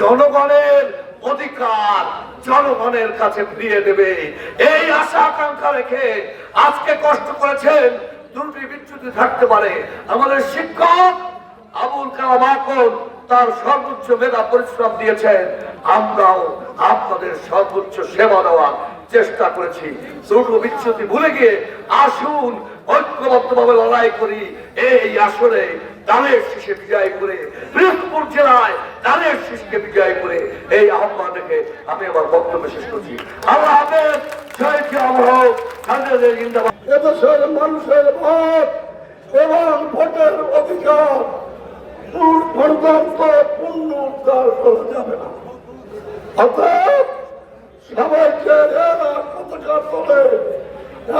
জনগণের অধিকার জনগণের কাছে ফিরিয়ে দেবে। এই আশা, আকাঙ্ক্ষা রেখে আজকে কষ্ট করেছেন, দুটি বিচ্যুতি থাকতে পারে। আমাদের শিক্ষক আবুল কালাম আকন তার সর্বোচ্চ মেধা পরিশ্রম দিয়েছেন। আমরাও আপনাদের সর্বোচ্চ সেবা দেওয়া চেষ্টা করেছি। দুটো বিচ্যুতি ভুলে গিয়ে আসুন, ঐক্যবদ্ধভাবে লড়াই করি। এই আসরে দানের শীষে বিজয় করে বৃহস্পতিপুর জেলায় দানের শীষকে বিজয় করে এই আহ্বান রেখে আমি আমার বক্তব্য শেষ করছি। আল্লাহ হাফেজ অমর হোক। জিন্দাবাদ। এদেশের মানুষের ভোট এবং ভোটের অধিকার পূর্ণ পূর্ণ উদ্ধার করা যাবে না। অতএব সবাইকে পতাকা তোলে,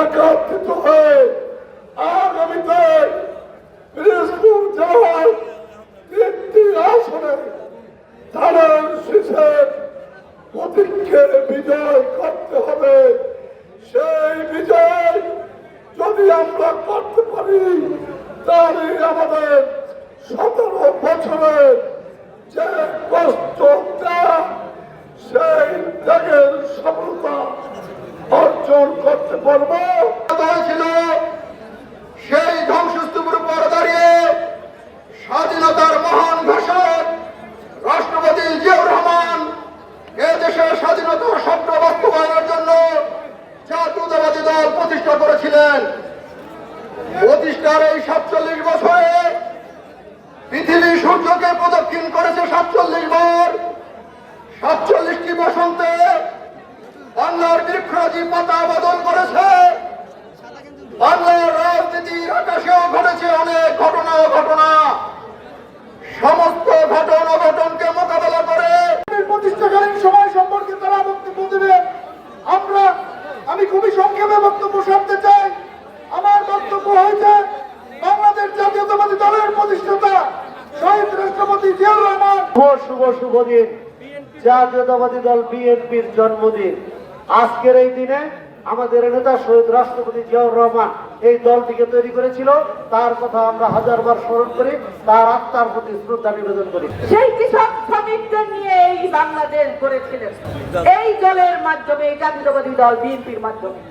একত্রিত হয়ে আগামীতে পিরিজপুর জেলার তিনটি আসনে ধানের শীষের প্রতীক্ষে বিজয় করতে হবে। সেই বিজয় যদি আমরা করতে পারি, তাহলে আমাদের সতেরো বছরের যে কষ্ট সেই করতে পারব হয়েছিল সেই ধ্বংসস্তূপের উপর দাঁড়িয়ে স্বাধীনতার মহান ঘোষক রাষ্ট্রপতি জিয়াউর রহমান এ দেশের স্বাধীনতার স্বপ্ন বাস্তবায়নের জন্য জাতীয়তাবাদী দল প্রতিষ্ঠা করেছিলেন। প্রতিষ্ঠার এই সাতচল্লিশ বছরে পৃথিবী সূর্যকে প্রদক্ষিণ করেছে সাতচল্লিশ বার সাতচল্লিশটি বসন্তে বাংলার বদল করেছে। বাংলার রাজনীতির আকাশেও ঘটেছে অনেক ঘটনা ঘটনা সমস্ত ঘটন অঘটনকে মোকাবেলা করে প্রতিষ্ঠাকালীন সময় সম্পর্কে তারা বক্তব্য দেবেন আমরা, আমি খুবই সংক্ষেপে বক্তব্য শুনতে চাই। আমার বক্তব্য হয়েছে, বাংলাদেশ জাতীয়তাবাদী দলের প্রতিষ্ঠাতা শহীদ রাষ্ট্রপতি জিয়াউর রহমান। শুভ শুভ দিন। জাতীয়তাবাদী দল বিএনপির জন্মদিন। আজকের এই দিনে আমাদের নেতা শহীদ রাষ্ট্রপতি জিয়াউর রহমান এই দলটিকে তৈরি করেছিল। তার কথা আমরা হাজারবার স্মরণ করি, তার আত্মার প্রতি শ্রদ্ধা নিবেদন করি। সেই কৃষক শ্রমিকদের নিয়ে এই বাংলাদেশ গড়েছিলেন। এই দলের মাধ্যমে জাতীয়তাবাদী দল, বিএনপির মাধ্যমে।